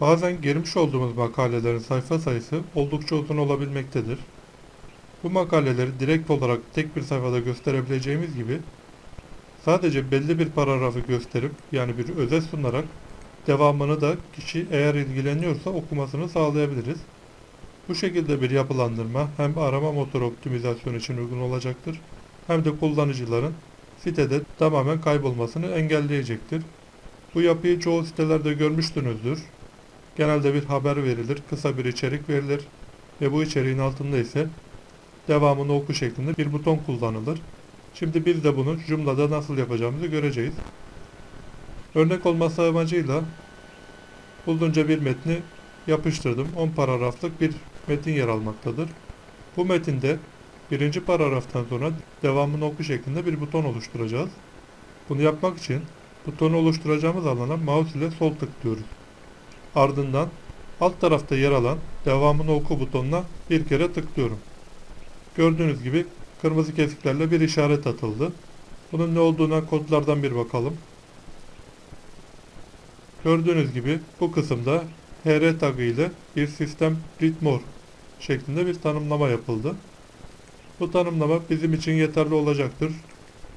Bazen girmiş olduğumuz makalelerin sayfa sayısı oldukça uzun olabilmektedir. Bu makaleleri direkt olarak tek bir sayfada gösterebileceğimiz gibi sadece belli bir paragrafı gösterip yani bir özet sunarak devamını da kişi eğer ilgileniyorsa okumasını sağlayabiliriz. Bu şekilde bir yapılandırma hem arama motoru optimizasyonu için uygun olacaktır hem de kullanıcıların sitede tamamen kaybolmasını engelleyecektir. Bu yapıyı çoğu sitelerde görmüşsünüzdür. Genelde bir haber verilir, kısa bir içerik verilir ve bu içeriğin altında ise devamını oku şeklinde bir buton kullanılır. Şimdi biz de bunu Joomla'da nasıl yapacağımızı göreceğiz. Örnek olması amacıyla uzunca bir metni yapıştırdım. 10 paragraflık bir metin yer almaktadır. Bu metinde birinci paragraftan sonra devamını oku şeklinde bir buton oluşturacağız. Bunu yapmak için butonu oluşturacağımız alana mouse ile sol tıklıyoruz. Ardından alt tarafta yer alan devamını oku butonuna bir kere tıklıyorum. Gördüğünüz gibi kırmızı kesiklerle bir işaret atıldı. Bunun ne olduğuna kodlardan bir bakalım. Gördüğünüz gibi bu kısımda hr tagı ile bir sistem read more şeklinde bir tanımlama yapıldı. Bu tanımlama bizim için yeterli olacaktır.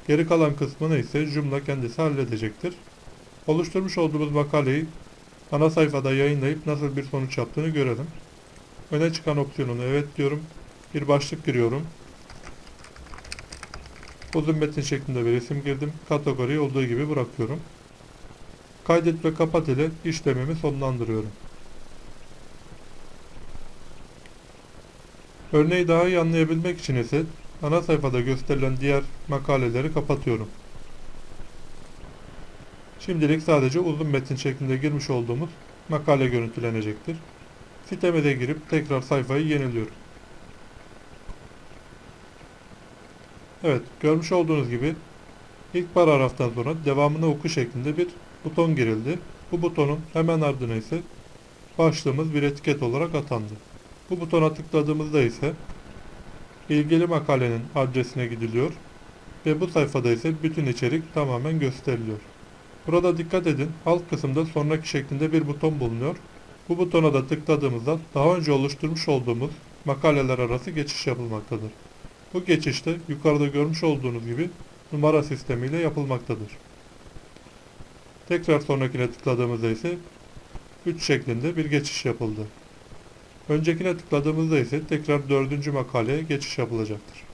Geri kalan kısmını ise Joomla kendisi halledecektir. Oluşturmuş olduğumuz makaleyi ana sayfada yayınlayıp nasıl bir sonuç yaptığını görelim. Öne çıkan opsiyonunu evet diyorum. Bir başlık giriyorum. Uzun metin şeklinde bir isim girdim. Kategoriyi olduğu gibi bırakıyorum. Kaydet ve kapat ile işlemimi sonlandırıyorum. Örneği daha iyi anlayabilmek için ise ana sayfada gösterilen diğer makaleleri kapatıyorum. Şimdilik sadece uzun metin şeklinde girmiş olduğumuz makale görüntülenecektir. Siteme de girip tekrar sayfayı yeniliyorum. Evet, görmüş olduğunuz gibi ilk paragraftan sonra devamını oku şeklinde bir buton girildi. Bu butonun hemen ardına ise başlığımız bir etiket olarak atandı. Bu butona tıkladığımızda ise ilgili makalenin adresine gidiliyor ve bu sayfada ise bütün içerik tamamen gösteriliyor. Burada dikkat edin alt kısımda sonraki şeklinde bir buton bulunuyor. Bu butona da tıkladığımızda daha önce oluşturmuş olduğumuz makaleler arası geçiş yapılmaktadır. Bu geçişte yukarıda görmüş olduğunuz gibi numara sistemiyle yapılmaktadır. Tekrar sonrakine tıkladığımızda ise 3 şeklinde bir geçiş yapıldı. Öncekine tıkladığımızda ise tekrar dördüncü makaleye geçiş yapılacaktır.